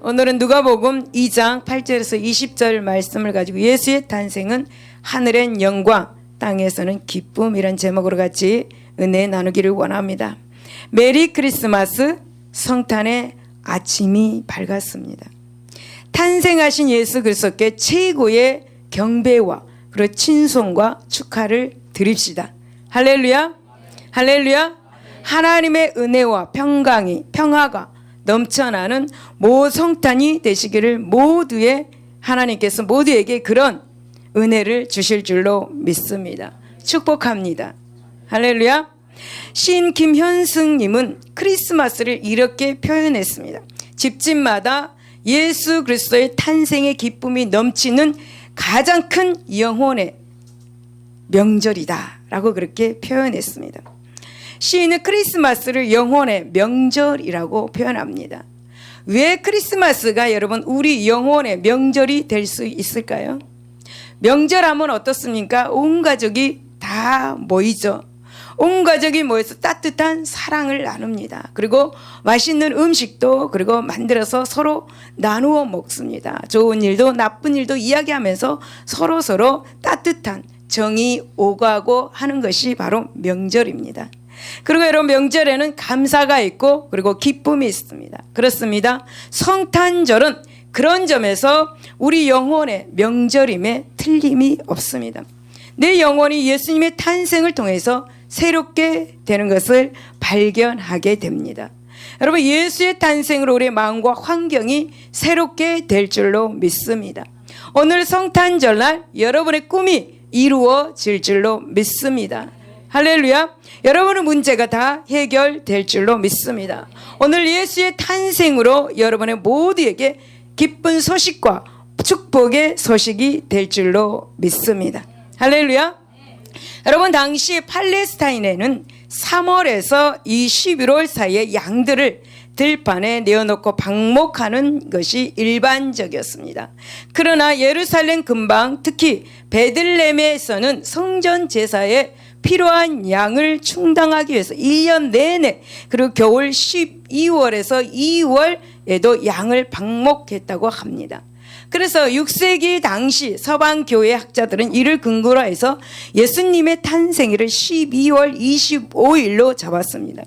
오늘은 누가복음 2장 8절에서 20절 말씀을 가지고 예수의 탄생은 하늘엔 영광, 땅에서는 기쁨이란 제목으로 같이 은혜 나누기를 원합니다. 메리 크리스마스 성탄의 아침이 밝았습니다. 탄생하신 예수 그리스도께 최고의 경배와 그리고 친송과 축하를 드립시다. 할렐루야. 할렐루야. 하나님의 은혜와 평강이 평화가 넘쳐나는 모 성탄이 되시기를 모두의 하나님께서 모두에게 그런 은혜를 주실 줄로 믿습니다. 축복합니다. 할렐루야. 시인 김현승님은 크리스마스를 이렇게 표현했습니다. 집집마다 예수 그리스도의 탄생의 기쁨이 넘치는 가장 큰 영혼의 명절이다라고 그렇게 표현했습니다. 시인은 크리스마스를 영혼의 명절이라고 표현합니다. 왜 크리스마스가 여러분 우리 영혼의 명절이 될 수 있을까요? 명절하면 어떻습니까? 온 가족이 다 모이죠. 온 가족이 모여서 따뜻한 사랑을 나눕니다. 그리고 맛있는 음식도 그리고 만들어서 서로 나누어 먹습니다. 좋은 일도 나쁜 일도 이야기하면서 서로 서로 따뜻한 정이 오가고 하는 것이 바로 명절입니다. 그리고 여러분 명절에는 감사가 있고 그리고 기쁨이 있습니다. 그렇습니다. 성탄절은 그런 점에서 우리 영혼의 명절임에 틀림이 없습니다. 내 영혼이 예수님의 탄생을 통해서 새롭게 되는 것을 발견하게 됩니다. 여러분 예수의 탄생으로 우리의 마음과 환경이 새롭게 될 줄로 믿습니다. 오늘 성탄절날 여러분의 꿈이 이루어질 줄로 믿습니다. 할렐루야. 여러분의 문제가 다 해결될 줄로 믿습니다. 오늘 예수의 탄생으로 여러분의 모두에게 기쁜 소식과 축복의 소식이 될 줄로 믿습니다. 할렐루야. 여러분 당시 팔레스타인에는 3월에서 이 11월 사이에 양들을 들판에 내어놓고 방목하는 것이 일반적이었습니다. 그러나 예루살렘 근방 특히 베들레헴에서는 성전 제사에 필요한 양을 충당하기 위해서 1년 내내 그리고 겨울 12월에서 2월에도 양을 방목했다고 합니다. 그래서 6세기 당시 서방 교회 학자들은 이를 근거로 해서 예수님의 탄생일을 12월 25일로 잡았습니다.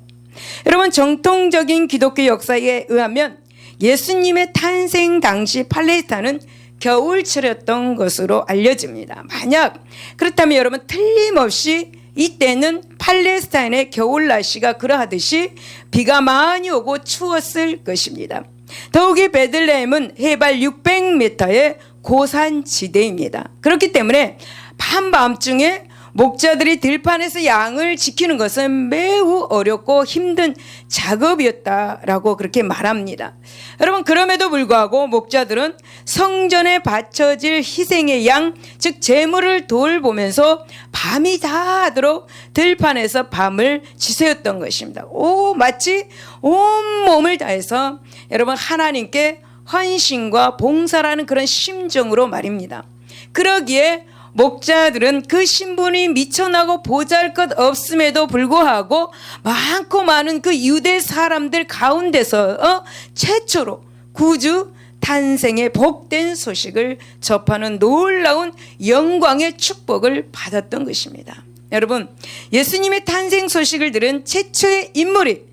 여러분 정통적인 기독교 역사에 의하면 예수님의 탄생 당시 팔레스타인은 겨울철이었던 것으로 알려집니다. 만약 그렇다면 여러분 틀림없이 이때는 팔레스타인의 겨울 날씨가 그러하듯이 비가 많이 오고 추웠을 것입니다. 더욱이 베들레헴은 해발 600m의 고산 지대입니다. 그렇기 때문에 한밤중에 목자들이 들판에서 양을 지키는 것은 매우 어렵고 힘든 작업이었다라고 그렇게 말합니다. 여러분 그럼에도 불구하고 목자들은 성전에 바쳐질 희생의 양, 즉 제물을 돌보면서 밤이 다하도록 들판에서 밤을 지새웠던 것입니다. 오 마치 온 몸을 다해서 여러분 하나님께 헌신과 봉사라는 그런 심정으로 말입니다. 그러기에 목자들은 그 신분이 미천하고 보잘 것 없음에도 불구하고 많고 많은 그 유대 사람들 가운데서 어? 최초로 구주 탄생의 복된 소식을 접하는 놀라운 영광의 축복을 받았던 것입니다. 여러분, 예수님의 탄생 소식을 들은 최초의 인물이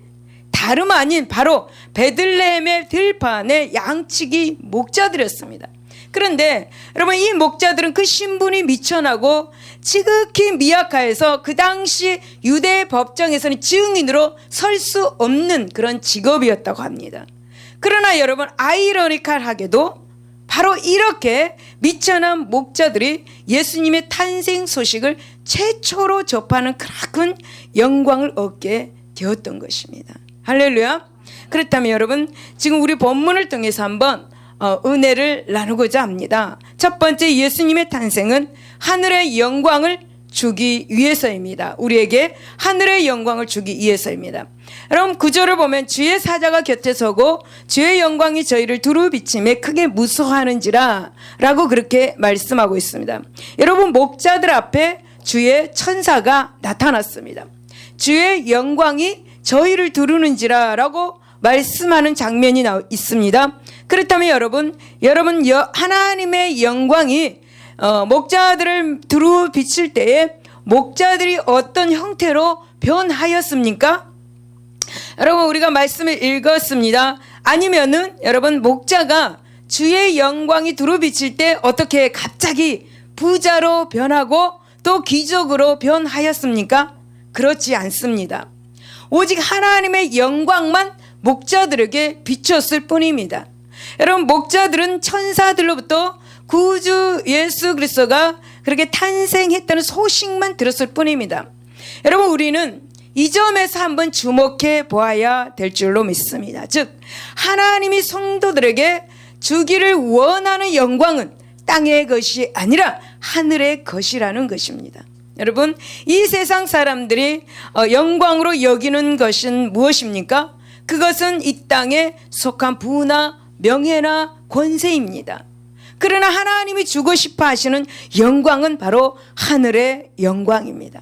다름 아닌 바로 베들레헴의 들판의 양치기 목자들이었습니다. 그런데 여러분 이 목자들은 그 신분이 미천하고 지극히 미약하여서 그 당시 유대 법정에서는 증인으로 설 수 없는 그런 직업이었다고 합니다. 그러나 여러분 아이러니컬하게도 바로 이렇게 미천한 목자들이 예수님의 탄생 소식을 최초로 접하는 큰 영광을 얻게 되었던 것입니다. 할렐루야. 그렇다면 여러분 지금 우리 본문을 통해서 한번 어, 은혜를 나누고자 합니다. 첫 번째 예수님의 탄생은 하늘의 영광을 주기 위해서입니다. 우리에게 하늘의 영광을 주기 위해서입니다. 여러분 구절을 보면 주의 사자가 곁에 서고 주의 영광이 저희를 두루 비침에 크게 무서워하는지라 라고 그렇게 말씀하고 있습니다. 여러분 목자들 앞에 주의 천사가 나타났습니다. 주의 영광이 저희를 두르는지라 라고 말씀하는 장면이 나 있습니다. 그렇다면 여러분, 여러분 여, 하나님의 영광이 어, 목자들을 두루 비칠 때에 목자들이 어떤 형태로 변하였습니까? 여러분 우리가 말씀을 읽었습니다. 아니면은 여러분 목자가 주의 영광이 두루 비칠 때 어떻게 갑자기 부자로 변하고 또 기적으로 변하였습니까? 그렇지 않습니다. 오직 하나님의 영광만 목자들에게 비쳤을 뿐입니다. 여러분 목자들은 천사들로부터 구주 예수 그리스도가 그렇게 탄생했다는 소식만 들었을 뿐입니다. 여러분 우리는 이 점에서 한번 주목해 보아야 될 줄로 믿습니다. 즉 하나님이 성도들에게 주기를 원하는 영광은 땅의 것이 아니라 하늘의 것이라는 것입니다. 여러분 이 세상 사람들이 어, 영광으로 여기는 것은 무엇입니까? 그것은 이 땅에 속한 부나 명예나 권세입니다. 그러나 하나님이 주고 싶어 하시는 영광은 바로 하늘의 영광입니다.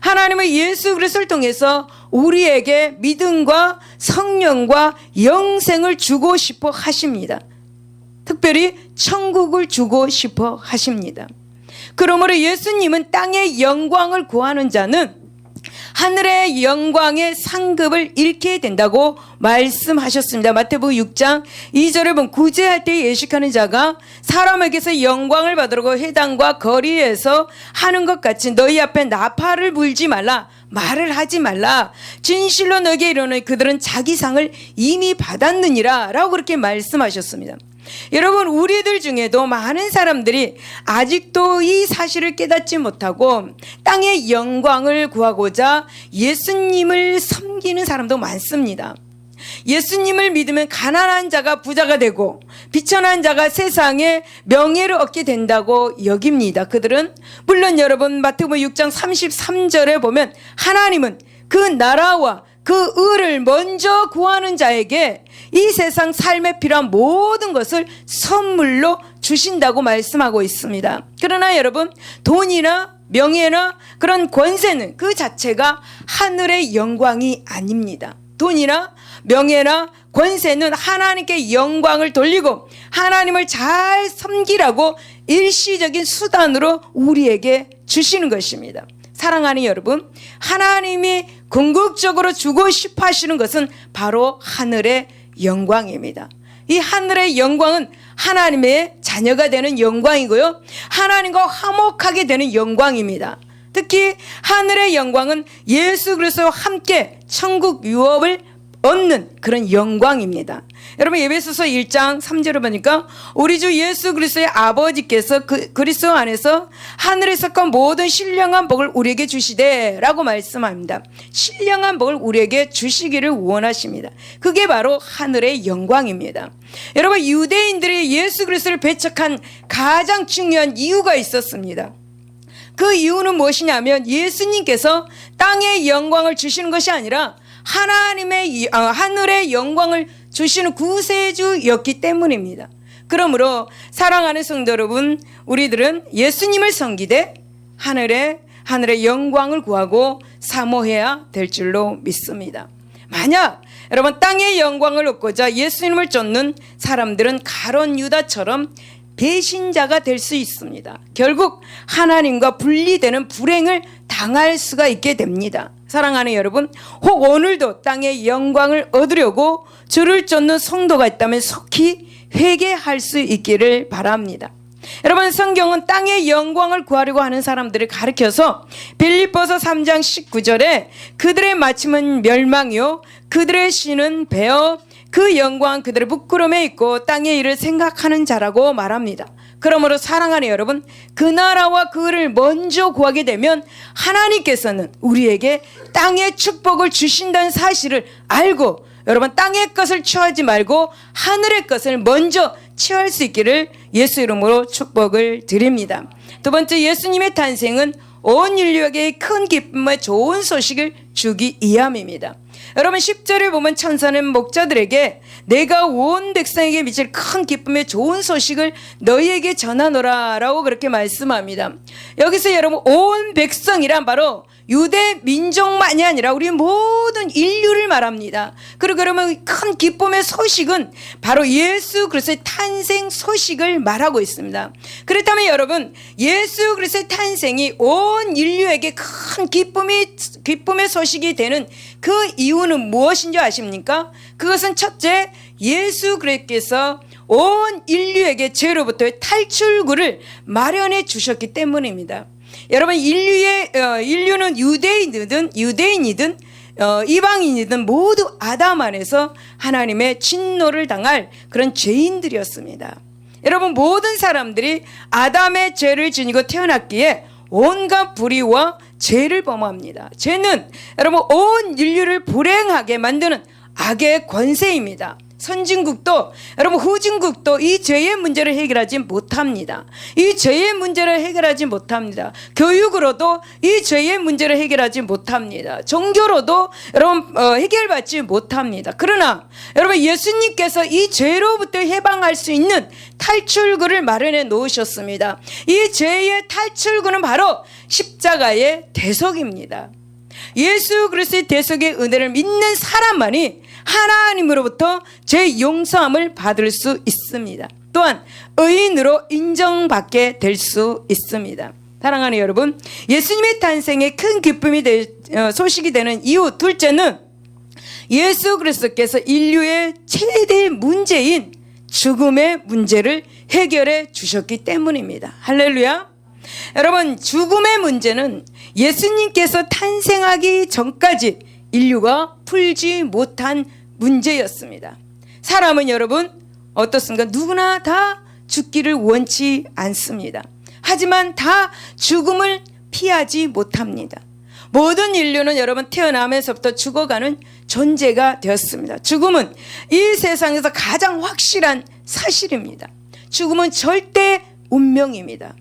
하나님의 예수 그리스도를 통해서 우리에게 믿음과 성령과 영생을 주고 싶어 하십니다. 특별히 천국을 주고 싶어 하십니다. 그러므로 예수님은 땅의 영광을 구하는 자는 하늘의 영광의 상급을 잃게 된다고 말씀하셨습니다. 마태복음 6장 2절에 보면 구제할 때 예식하는 자가 사람에게서 영광을 받으려고 회당과 거리에서 하는 것 같이 너희 앞에 나팔을 불지 말라 말을 하지 말라 진실로 너에게 이르노니 그들은 자기 상을 이미 받았느니라 라고 그렇게 말씀하셨습니다. 여러분 우리들 중에도 많은 사람들이 아직도 이 사실을 깨닫지 못하고 땅의 영광을 구하고자 예수님을 섬기는 사람도 많습니다. 예수님을 믿으면 가난한 자가 부자가 되고 비천한 자가 세상에 명예를 얻게 된다고 여깁니다. 그들은 물론 여러분 마태복음 6장 33절에 보면 하나님은 그 나라와 그 의를 먼저 구하는 자에게 이 세상 삶에 필요한 모든 것을 선물로 주신다고 말씀하고 있습니다. 그러나 여러분 돈이나 명예나 그런 권세는 그 자체가 하늘의 영광이 아닙니다. 돈이나 명예나 권세는 하나님께 영광을 돌리고 하나님을 잘 섬기라고 일시적인 수단으로 우리에게 주시는 것입니다. 사랑하는 여러분, 하나님이 궁극적으로 주고 싶어 하시는 것은 바로 하늘의 영광입니다. 이 하늘의 영광은 하나님의 자녀가 되는 영광이고요. 하나님과 화목하게 되는 영광입니다. 특히 하늘의 영광은 예수 그리스도와 함께 천국 유업을 얻는 그런 영광입니다. 여러분 예배소서 1장 3절을 보니까 우리 주 예수 그리스도의 아버지께서 그 그리스도 안에서 하늘에 속한 모든 신령한 복을 우리에게 주시되라고 말씀합니다. 신령한 복을 우리에게 주시기를 원하십니다. 그게 바로 하늘의 영광입니다. 여러분 유대인들이 예수 그리스도를 배척한 가장 중요한 이유가 있었습니다. 그 이유는 무엇이냐면 예수님께서 땅의 영광을 주시는 것이 아니라 하나님의 어, 하늘의 영광을 주시는 구세주였기 때문입니다. 그러므로 사랑하는 성도 여러분, 우리들은 예수님을 섬기되 하늘의 하늘의 영광을 구하고 사모해야 될 줄로 믿습니다. 만약 여러분 땅의 영광을 얻고자 예수님을 쫓는 사람들은 가론 유다처럼 배신자가 될 수 있습니다. 결국 하나님과 분리되는 불행을 당할 수가 있게 됩니다. 사랑하는 여러분, 혹 오늘도 땅의 영광을 얻으려고 주를 쫓는 성도가 있다면 속히 회개할 수 있기를 바랍니다. 여러분 성경은 땅의 영광을 구하려고 하는 사람들을 가리켜서 빌립보서 3장 19절에 그들의 마침은 멸망이요 그들의 신은 배어 그 영광 그들의 부끄러움에 있고 땅의 일을 생각하는 자라고 말합니다. 그러므로 사랑하는 여러분, 그 나라와 그를 먼저 구하게 되면 하나님께서는 우리에게 땅의 축복을 주신다는 사실을 알고 여러분 땅의 것을 취하지 말고 하늘의 것을 먼저 취할 수 있기를 예수 이름으로 축복을 드립니다. 두 번째 예수님의 탄생은 온 인류에게 큰 기쁨의 좋은 소식을 주기 위함입니다. 여러분 10절에 보면 천사는 목자들에게 내가 온 백성에게 미칠 큰 기쁨의 좋은 소식을 너희에게 전하노라 라고 그렇게 말씀합니다. 여기서 여러분 온 백성이란 바로 유대 민족만이 아니라 우리 모든 인류를 말합니다. 그리고 그러면 큰 기쁨의 소식은 바로 예수 그리스도의 탄생 소식을 말하고 있습니다. 그렇다면 여러분 예수 그리스도의 탄생이 온 인류에게 큰 기쁨이 기쁨의 소식이 되는 그 이유는 무엇인 줄 아십니까? 그것은 첫째 예수 그리스도께서 온 인류에게 죄로부터의 탈출구를 마련해 주셨기 때문입니다. 여러분 인류의 어, 인류는 유대인이든 유대인이든 어, 이방인이든 모두 아담 안에서 하나님의 진노를 당할 그런 죄인들이었습니다. 여러분 모든 사람들이 아담의 죄를 지니고 태어났기에 온갖 불의와 죄를 범합니다. 죄는 여러분 온 인류를 불행하게 만드는 악의 권세입니다. 선진국도 여러분 후진국도 이 죄의 문제를 해결하지 못합니다. 이 죄의 문제를 해결하지 못합니다. 교육으로도 이 죄의 문제를 해결하지 못합니다. 종교로도 여러분 어, 해결받지 못합니다. 그러나 여러분 예수님께서 이 죄로부터 해방할 수 있는 탈출구를 마련해 놓으셨습니다. 이 죄의 탈출구는 바로 십자가의 대속입니다. 예수 그리스도의 대속의 은혜를 믿는 사람만이 하나님으로부터 제 용서함을 받을 수 있습니다. 또한 의인으로 인정받게 될 수 있습니다. 사랑하는 여러분, 예수님의 탄생에 큰 기쁨이 될 어, 소식이 되는 이유 둘째는 예수 그리스도께서 인류의 최대 문제인 죽음의 문제를 해결해 주셨기 때문입니다. 할렐루야. 여러분, 죽음의 문제는 예수님께서 탄생하기 전까지 인류가 풀지 못한 문제였습니다. 사람은 여러분, 어떻습니까? 누구나 다 죽기를 원치 않습니다. 하지만 다 죽음을 피하지 못합니다. 모든 인류는 여러분 태어나면서부터 죽어가는 존재가 되었습니다. 죽음은 이 세상에서 가장 확실한 사실입니다. 죽음은 절대 운명입니다.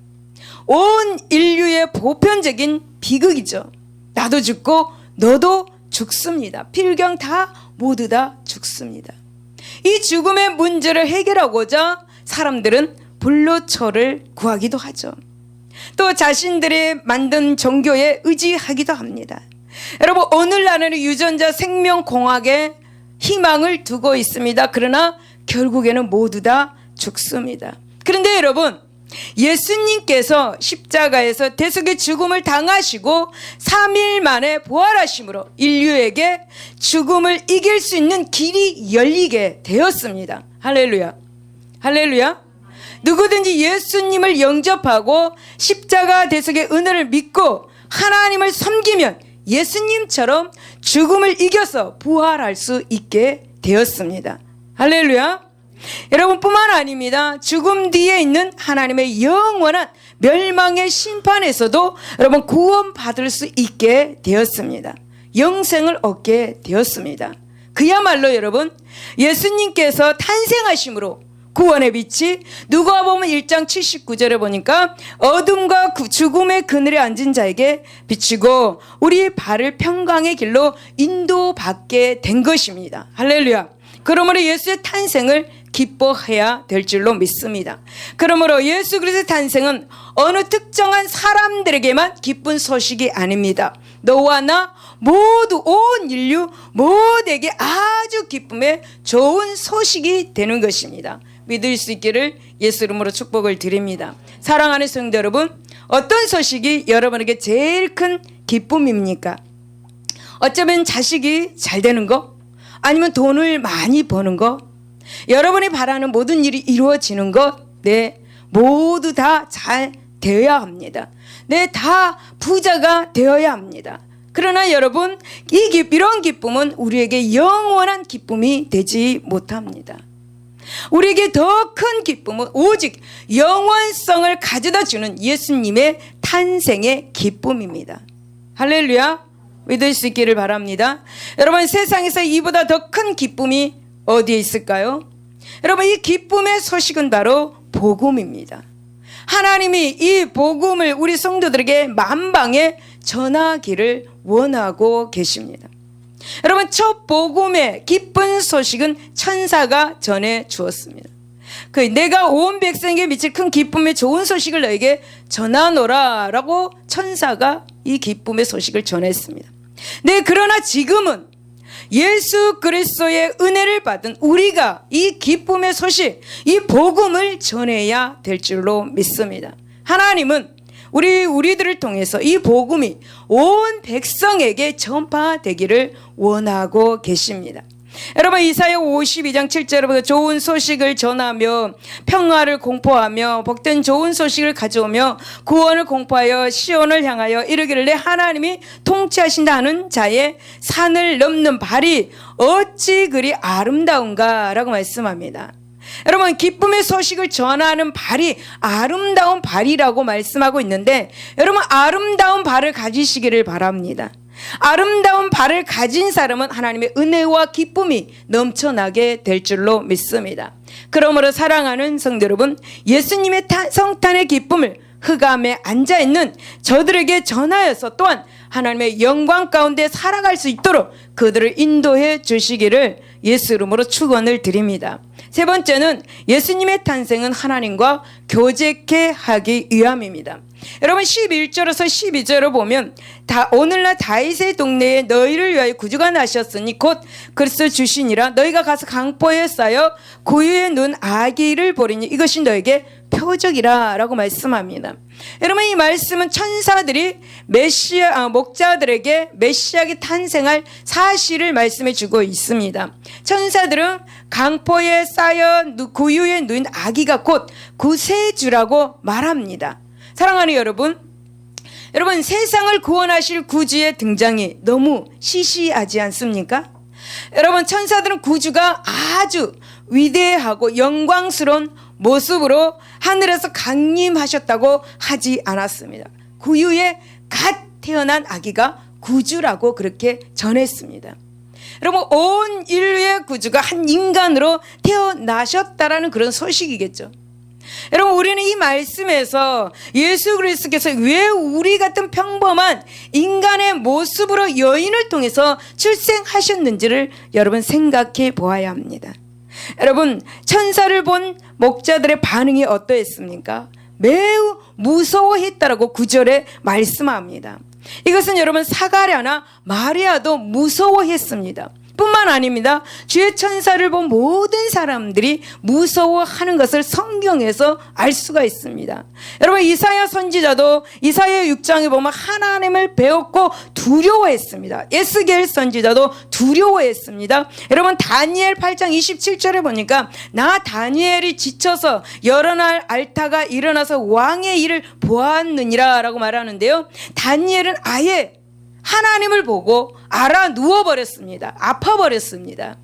온 인류의 보편적인 비극이죠. 나도 죽고 너도 죽습니다. 필경 다 모두 다 죽습니다. 이 죽음의 문제를 해결하고자 사람들은 불로초를 구하기도 하죠. 또 자신들이 만든 종교에 의지하기도 합니다. 여러분 오늘날에는 유전자 생명공학에 희망을 두고 있습니다. 그러나 결국에는 모두 다 죽습니다. 그런데 여러분 예수님께서 십자가에서 대속의 죽음을 당하시고 3일 만에 부활하심으로 인류에게 죽음을 이길 수 있는 길이 열리게 되었습니다. 할렐루야. 할렐루야. 누구든지 예수님을 영접하고 십자가 대속의 은혜를 믿고 하나님을 섬기면 예수님처럼 죽음을 이겨서 부활할 수 있게 되었습니다. 할렐루야. 여러분뿐만 아닙니다. 죽음 뒤에 있는 하나님의 영원한 멸망의 심판에서도 여러분 구원받을 수 있게 되었습니다. 영생을 얻게 되었습니다. 그야말로 여러분 예수님께서 탄생하심으로 구원의 빛이 누가 보면 1장 79절에 보니까 어둠과 죽음의 그늘에 앉은 자에게 비치고 우리 발을 평강의 길로 인도받게 된 것입니다. 할렐루야. 그러므로 예수의 탄생을 기뻐해야 될 줄로 믿습니다. 그러므로 예수 그리스도의 탄생은 어느 특정한 사람들에게만 기쁜 소식이 아닙니다. 너와 나 모두 온 인류 모두에게 아주 기쁨의 좋은 소식이 되는 것입니다. 믿을 수 있기를 예수 이름으로 축복을 드립니다. 사랑하는 성도 여러분, 어떤 소식이 여러분에게 제일 큰 기쁨입니까? 어쩌면 자식이 잘 되는 거? 아니면 돈을 많이 버는 거? 여러분이 바라는 모든 일이 이루어지는 것? 네, 모두 다 잘 되어야 합니다. 네, 다 부자가 되어야 합니다. 그러나 여러분, 이 기, 이런 기쁨은 우리에게 영원한 기쁨이 되지 못합니다. 우리에게 더 큰 기쁨은 오직 영원성을 가져다 주는 예수님의 탄생의 기쁨입니다. 할렐루야. 믿을 수 있기를 바랍니다. 여러분 세상에서 이보다 더 큰 기쁨이 어디에 있을까요? 여러분 이 기쁨의 소식은 바로 복음입니다. 하나님이 이 복음을 우리 성도들에게 만방에 전하기를 원하고 계십니다. 여러분 첫 복음의 기쁜 소식은 천사가 전해 주었습니다. 그 내가 온 백성에게 미칠 큰 기쁨의 좋은 소식을 너에게 전하노라라고 천사가 이 기쁨의 소식을 전했습니다. 네, 그러나 지금은 예수 그리스도의 은혜를 받은 우리가 이 기쁨의 소식, 이 복음을 전해야 될 줄로 믿습니다. 하나님은 우리 우리들을 통해서 이 복음이 온 백성에게 전파되기를 원하고 계십니다. 여러분 이사야 52장 7절부터 좋은 소식을 전하며 평화를 공포하며 복된 좋은 소식을 가져오며 구원을 공포하여 시온을 향하여 이르기를 내 하나님이 통치하신다 하는 자의 산을 넘는 발이 어찌 그리 아름다운가라고 말씀합니다. 여러분 기쁨의 소식을 전하는 발이 아름다운 발이라고 말씀하고 있는데 여러분 아름다운 발을 가지시기를 바랍니다. 아름다운 발을 가진 사람은 하나님의 은혜와 기쁨이 넘쳐나게 될 줄로 믿습니다. 그러므로 사랑하는 성도 여러분, 예수님의 타- 성탄의 기쁨을 흑암에 앉아 있는 저들에게 전하여서 또한 하나님의 영광 가운데 살아갈 수 있도록 그들을 인도해 주시기를 예수 이름으로 축원을 드립니다. 세 번째는 예수님의 탄생은 하나님과 교제케 하기 위함입니다. 여러분 11절에서 12절을 보면 다 오늘날 다윗의 동네에 너희를 위하여 구주가 나셨으니 곧 그리스도 주시니라 너희가 가서 강포에 쌓여 구유에 눈 아기를 보리니 이것이 너에게 표적이라라고 말씀합니다. 여러분 이 말씀은 천사들이 메시아 아, 목자들에게 메시아가 탄생할 사실을 말씀해 주고 있습니다. 천사들은 강포에 쌓여 누- 구유에 누인 아기가 곧 구세주라고 말합니다. 사랑하는 여러분, 여러분 세상을 구원하실 구주의 등장이 너무 시시하지 않습니까? 여러분 천사들은 구주가 아주 위대하고 영광스러운 모습으로 하늘에서 강림하셨다고 하지 않았습니다. 구유에 갓 태어난 아기가 구주라고 그렇게 전했습니다. 여러분 온 인류의 구주가 한 인간으로 태어나셨다라는 그런 소식이겠죠. 여러분 우리는 이 말씀에서 예수 그리스도께서 왜 우리 같은 평범한 인간의 모습으로 여인을 통해서 출생하셨는지를 여러분 생각해 보아야 합니다. 여러분 천사를 본 목자들의 반응이 어떠했습니까? 매우 무서워했다라고 구절에 말씀합니다. 이것은 여러분 사가랴나 마리아도 무서워했습니다. 뿐만 아닙니다. 주의 천사를 본 모든 사람들이 무서워하는 것을 성경에서 알 수가 있습니다. 여러분 이사야 선지자도 이사야 6장에 보면 하나님을 배웠고 두려워했습니다. 에스겔 선지자도 두려워했습니다. 여러분 다니엘 8장 27절에 보니까 나 다니엘이 지쳐서 여러 날 앓다가 일어나서 왕의 일을 보았느니라라고 말하는데요. 다니엘은 아예 하나님을 보고 알아 누워버렸습니다. 아파버렸습니다.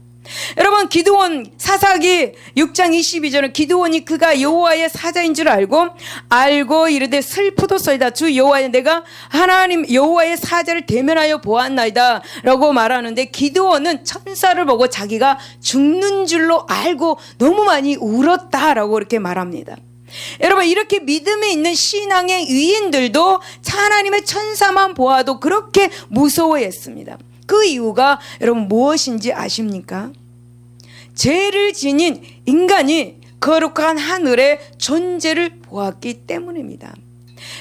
여러분 기드온 사사기 6장 22절은 기드온이 그가 여호와의 사자인 줄 알고 알고 이르되 슬프도소이다 주 여호와의 내가 하나님 여호와의 사자를 대면하여 보았나이다라고 말하는데 기드온은 천사를 보고 자기가 죽는 줄로 알고 너무 많이 울었다라고 이렇게 말합니다. 여러분 이렇게 믿음에 있는 신앙의 위인들도 하나님의 천사만 보아도 그렇게 무서워했습니다. 그 이유가 여러분 무엇인지 아십니까? 죄를 지닌 인간이 거룩한 하늘의 존재를 보았기 때문입니다.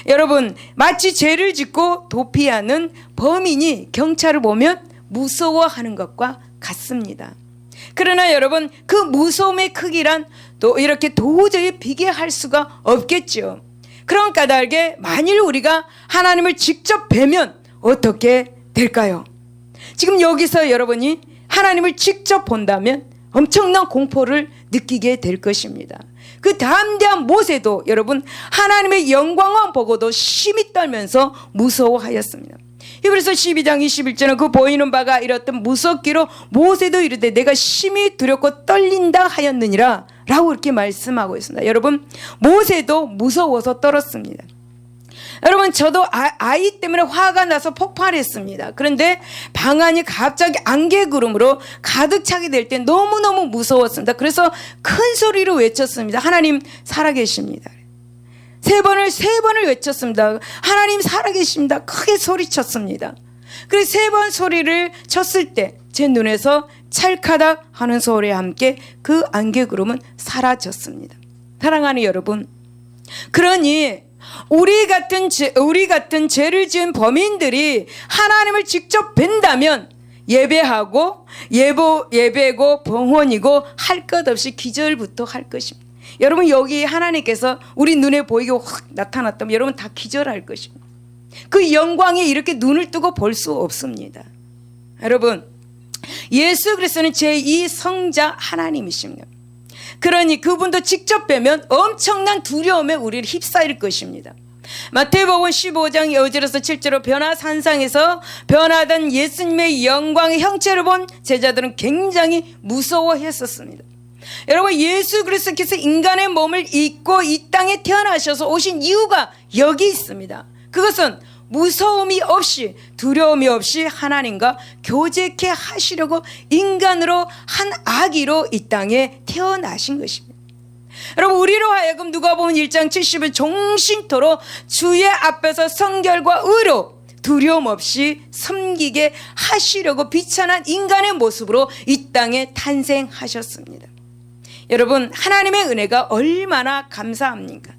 여러분 마치 죄를 짓고 도피하는 범인이 경찰을 보면 무서워하는 것과 같습니다. 그러나 여러분 그 무서움의 크기란 또 이렇게 도저히 비교할 수가 없겠죠. 그런 까닭에 만일 우리가 하나님을 직접 뵈면 어떻게 될까요? 지금 여기서 여러분이 하나님을 직접 본다면 엄청난 공포를 느끼게 될 것입니다. 그 담대한 모세도 여러분 하나님의 영광만 보고도 심히 떨면서 무서워하였습니다. 히브리서 12장 21절은 그 보이는 바가 이렇듯 무섭기로 모세도 이르되 내가 심히 두렵고 떨린다 하였느니라 라고 이렇게 말씀하고 있습니다. 여러분 모세도 무서워서 떨었습니다. 여러분 저도 아, 이 때문에 화가 나서 폭발했습니다. 그런데 방안이 갑자기 안개구름으로 가득 차게 될 때 너무너무 무서웠습니다. 그래서 큰 소리로 외쳤습니다. 하나님 살아계십니다. 세 번을 세 번을 외쳤습니다. 하나님 살아계십니다. 크게 소리쳤습니다. 그래서 세 번 소리를 쳤을 때 제 눈에서 찰카닥 하는 소리와 함께 그 안개구름은 사라졌습니다. 사랑하는 여러분, 그러니 우리 같은 죄, 우리 같은 죄를 지은 범인들이 하나님을 직접 뵌다면 예배하고 예보 예배고 봉헌이고 할 것 없이 기절부터 할 것입니다. 여러분 여기 하나님께서 우리 눈에 보이게 확 나타났다면 여러분 다 기절할 것입니다. 그 영광에 이렇게 눈을 뜨고 볼 수 없습니다. 여러분 예수 그리스도는 제2 성자 하나님이십니다. 그러니 그분도 직접 뵈면 엄청난 두려움에 우리를 휩싸일 것입니다. 마태복음 15장 5절에서 7절로 변화 산상에서 변화된 예수님의 영광의 형체를 본 제자들은 굉장히 무서워했었습니다. 여러분 예수 그리스도께서 인간의 몸을 입고 이 땅에 태어나셔서 오신 이유가 여기 있습니다. 그것은 무서움이 없이 두려움이 없이 하나님과 교제케 하시려고 인간으로 한 아기로 이 땅에 태어나신 것입니다. 여러분 우리로 하여금 누가 보면 1장 70을 종신토로 주의 앞에서 성결과 의로 두려움 없이 섬기게 하시려고 비천한 인간의 모습으로 이 땅에 탄생하셨습니다. 여러분 하나님의 은혜가 얼마나 감사합니까?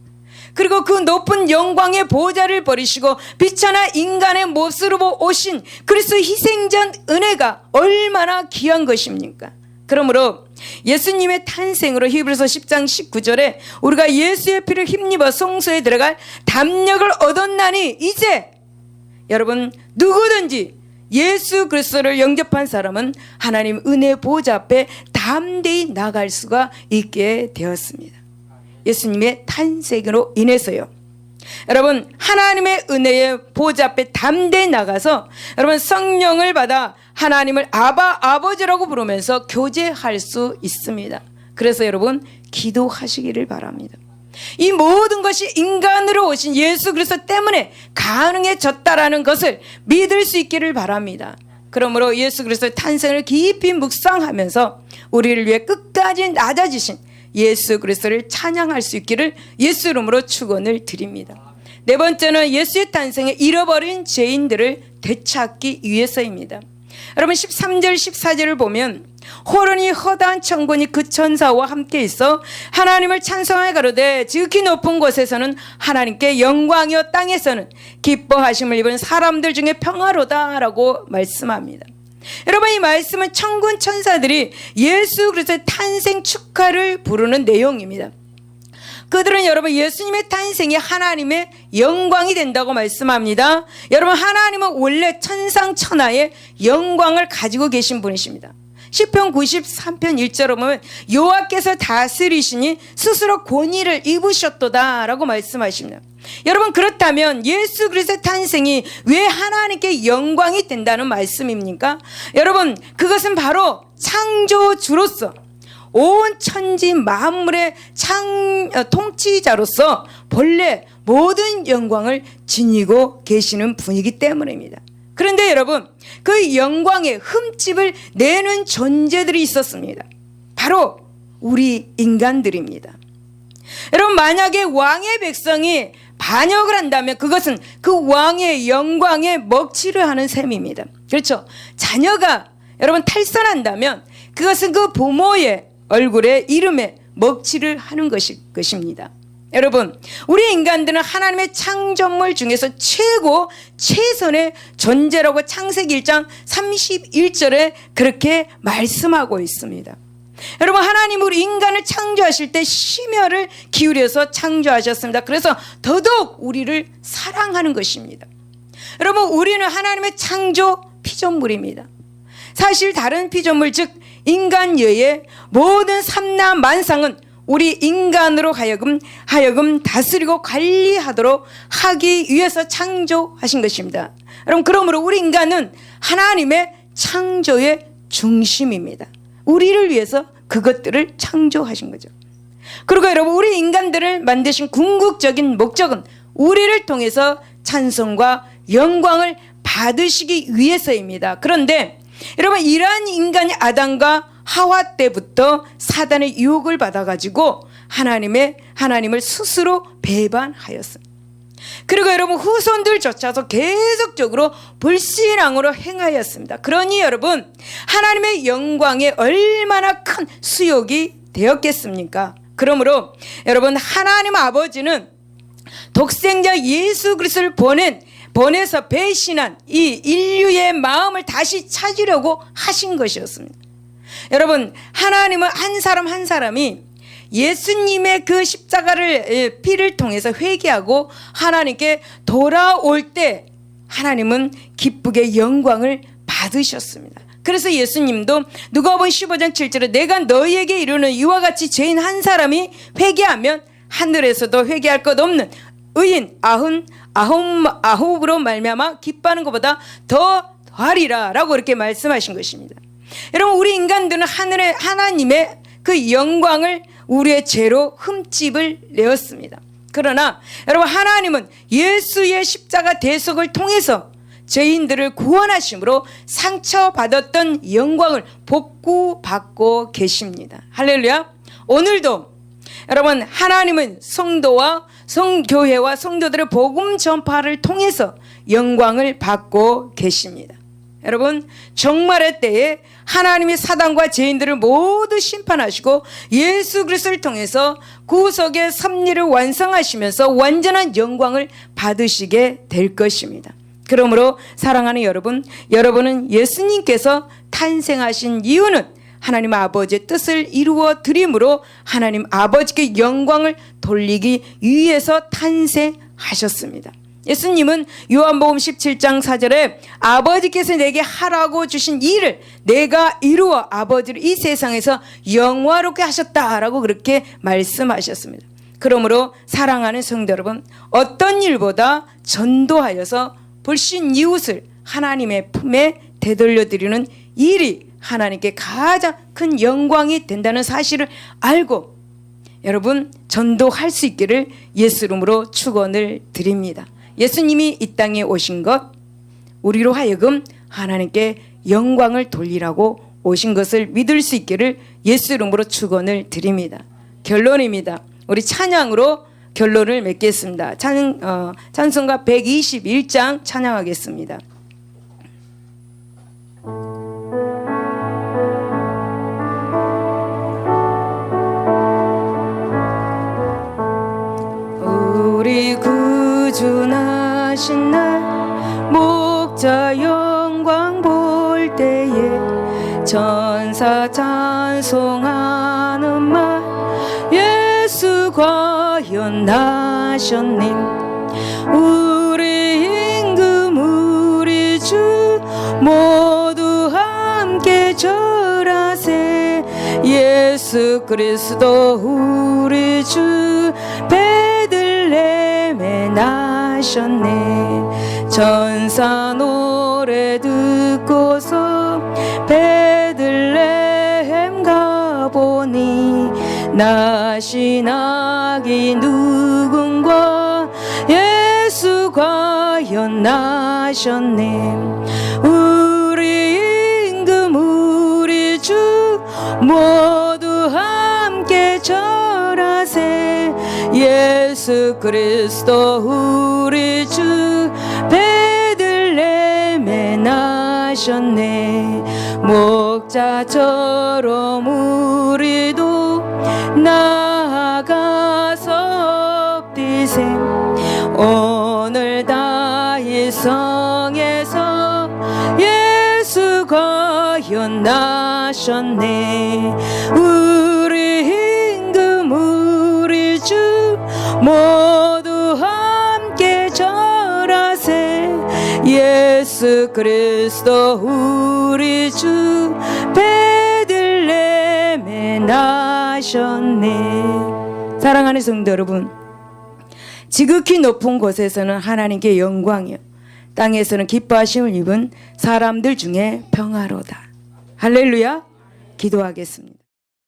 그리고 그 높은 영광의 보좌를 버리시고 비천한 인간의 모습으로 오신 그리스도 희생전 은혜가 얼마나 귀한 것입니까? 그러므로 예수님의 탄생으로 히브리서 10장 19절에 우리가 예수의 피를 힘입어 성소에 들어갈 담력을 얻었나니 이제 여러분 누구든지 예수 그리스도를 영접한 사람은 하나님 은혜 보좌 앞에 담대히 나갈 수가 있게 되었습니다. 예수님의 탄생으로 인해서요. 여러분 하나님의 은혜의 보좌 앞에 담대히 나가서 여러분 성령을 받아 하나님을 아바 아버지라고 부르면서 교제할 수 있습니다. 그래서 여러분 기도하시기를 바랍니다. 이 모든 것이 인간으로 오신 예수 그리스도 때문에 가능해졌다라는 것을 믿을 수 있기를 바랍니다. 그러므로 예수 그리스도의 탄생을 깊이 묵상하면서 우리를 위해 끝까지 낮아지신 예수 그리스도를 찬양할 수 있기를 예수 이름으로 축원을 드립니다. 네 번째는 예수의 탄생에 잃어버린 죄인들을 되찾기 위해서입니다. 여러분 13절 14절을 보면 호른이 허다한 천군이 그 천사와 함께 있어 하나님을 찬송하여 가로되 지극히 높은 곳에서는 하나님께 영광이요 땅에서는 기뻐하심을 입은 사람들 중에 평화로다라고 말씀합니다. 여러분 이 말씀은 천군 천사들이 예수 그리스도의 탄생 축하를 부르는 내용입니다. 그들은 여러분 예수님의 탄생이 하나님의 영광이 된다고 말씀합니다. 여러분 하나님은 원래 천상천하의 영광을 가지고 계신 분이십니다. 시편 93편 1절로 보면 여호와께서 다스리시니 스스로 권위를 입으셨도다라고 말씀하십니다. 여러분 그렇다면 예수 그리스도의 탄생이 왜 하나님께 영광이 된다는 말씀입니까? 여러분 그것은 바로 창조주로서 온 천지 만물의 창 어, 통치자로서 본래 모든 영광을 지니고 계시는 분이기 때문입니다. 그런데 여러분 그 영광의 흠집을 내는 존재들이 있었습니다. 바로 우리 인간들입니다. 여러분 만약에 왕의 백성이 반역을 한다면 그것은 그 왕의 영광에 먹칠을 하는 셈입니다. 그렇죠? 자녀가 여러분 탈선한다면 그것은 그 부모의 얼굴에 이름에 먹칠을 하는 것이 것입니다. 여러분, 우리 인간들은 하나님의 창조물 중에서 최고 최선의 존재라고 창세기 1장 31절에 그렇게 말씀하고 있습니다. 여러분, 하나님 우리 인간을 창조하실 때 심혈을 기울여서 창조하셨습니다. 그래서 더더욱 우리를 사랑하는 것입니다. 여러분, 우리는 하나님의 창조 피조물입니다. 사실 다른 피조물 즉 인간 외의 모든 삼남 만상은 우리 인간으로 하여금 하여금 다스리고 관리하도록 하기 위해서 창조하신 것입니다. 여러분 그러므로 우리 인간은 하나님의 창조의 중심입니다. 우리를 위해서 그것들을 창조하신 거죠. 그리고 여러분 우리 인간들을 만드신 궁극적인 목적은 우리를 통해서 찬송과 영광을 받으시기 위해서입니다. 그런데 여러분 이러한 인간이 아담과 하와 때부터 사단의 유혹을 받아가지고 하나님의 하나님을 스스로 배반하였습니다. 그리고 여러분 후손들조차도 계속적으로 불신앙으로 행하였습니다. 그러니 여러분 하나님의 영광에 얼마나 큰 수욕이 되었겠습니까? 그러므로 여러분 하나님 아버지는 독생자 예수 그리스도를 보낸 보내서 배신한 이 인류의 마음을 다시 찾으려고 하신 것이었습니다. 여러분 하나님은 한 사람 한 사람이 예수님의 그 십자가를 예, 피를 통해서 회개하고 하나님께 돌아올 때 하나님은 기쁘게 영광을 받으셨습니다. 그래서 예수님도 누가복음 15장 7절에 내가 너희에게 이르는 이와 같이 죄인 한 사람이 회개하면 하늘에서도 회개할 것 없는 의인 아흔 아홉 아홉으로 말미암아 기뻐하는 것보다 더 더하리라라고 이렇게 말씀하신 것입니다. 여러분 우리 인간들은 하늘의 하나님의 그 영광을 우리의 죄로 흠집을 내었습니다. 그러나 여러분 하나님은 예수의 십자가 대속을 통해서 죄인들을 구원하심으로 상처받았던 영광을 복구받고 계십니다. 할렐루야. 오늘도 여러분 하나님은 성도와 성교회와 성도들의 복음 전파를 통해서 영광을 받고 계십니다. 여러분 종말의 때에 하나님이 사단과 죄인들을 모두 심판하시고 예수 그리스도를 통해서 구속의 섭리를 완성하시면서 완전한 영광을 받으시게 될 것입니다. 그러므로 사랑하는 여러분, 여러분은 예수님께서 탄생하신 이유는 하나님 아버지의 뜻을 이루어 드림으로 하나님 아버지께 영광을 돌리기 위해서 탄생하셨습니다. 예수님은 요한복음 17장 4절에 아버지께서 내게 하라고 주신 일을 내가 이루어 아버지를 이 세상에서 영화롭게 하셨다라고 그렇게 말씀하셨습니다. 그러므로 사랑하는 성도 여러분, 어떤 일보다 전도하여서 불신 이웃을 하나님의 품에 되돌려 드리는 일이 하나님께 가장 큰 영광이 된다는 사실을 알고 여러분 전도할 수 있기를 예수 이름으로 축원을 드립니다. 예수님이 이 땅에 오신 것 우리로 하여금 하나님께 영광을 돌리라고 오신 것을 믿을 수 있기를 예수 이름으로 축원을 드립니다. 결론입니다. 우리 찬양으로 결론을 맺겠습니다. 찬, 어, 찬송가 121장 찬양하겠습니다. 우리 구주나 신 날 목자 영광 볼 때에 전사 찬송하는 말 예수 과연 나셨님 우리 임금 우리 주 모두 함께 절하세. 예수 그리스도 우리 주 베들레헴에 나 셨네. 전사 노래 듣고서 베들레헴 가보니 나신 아기 누군가 예수 과연 나셨네. 우리 임금 우리 주모 예수 그리스도 우리 주 베들레헴에 나셨네. 목자처럼 우리도 나아가서 엎디셈 오늘 다이 성에서 예수 과연 나셨네 예수 그리스도 우리 주 베들레헴에 나셨네. 사랑하는 성도 여러분 지극히 높은 곳에서는 하나님께 영광이요. 땅에서는 기뻐하심을 입은 사람들 중에 평화로다. 할렐루야. 기도하겠습니다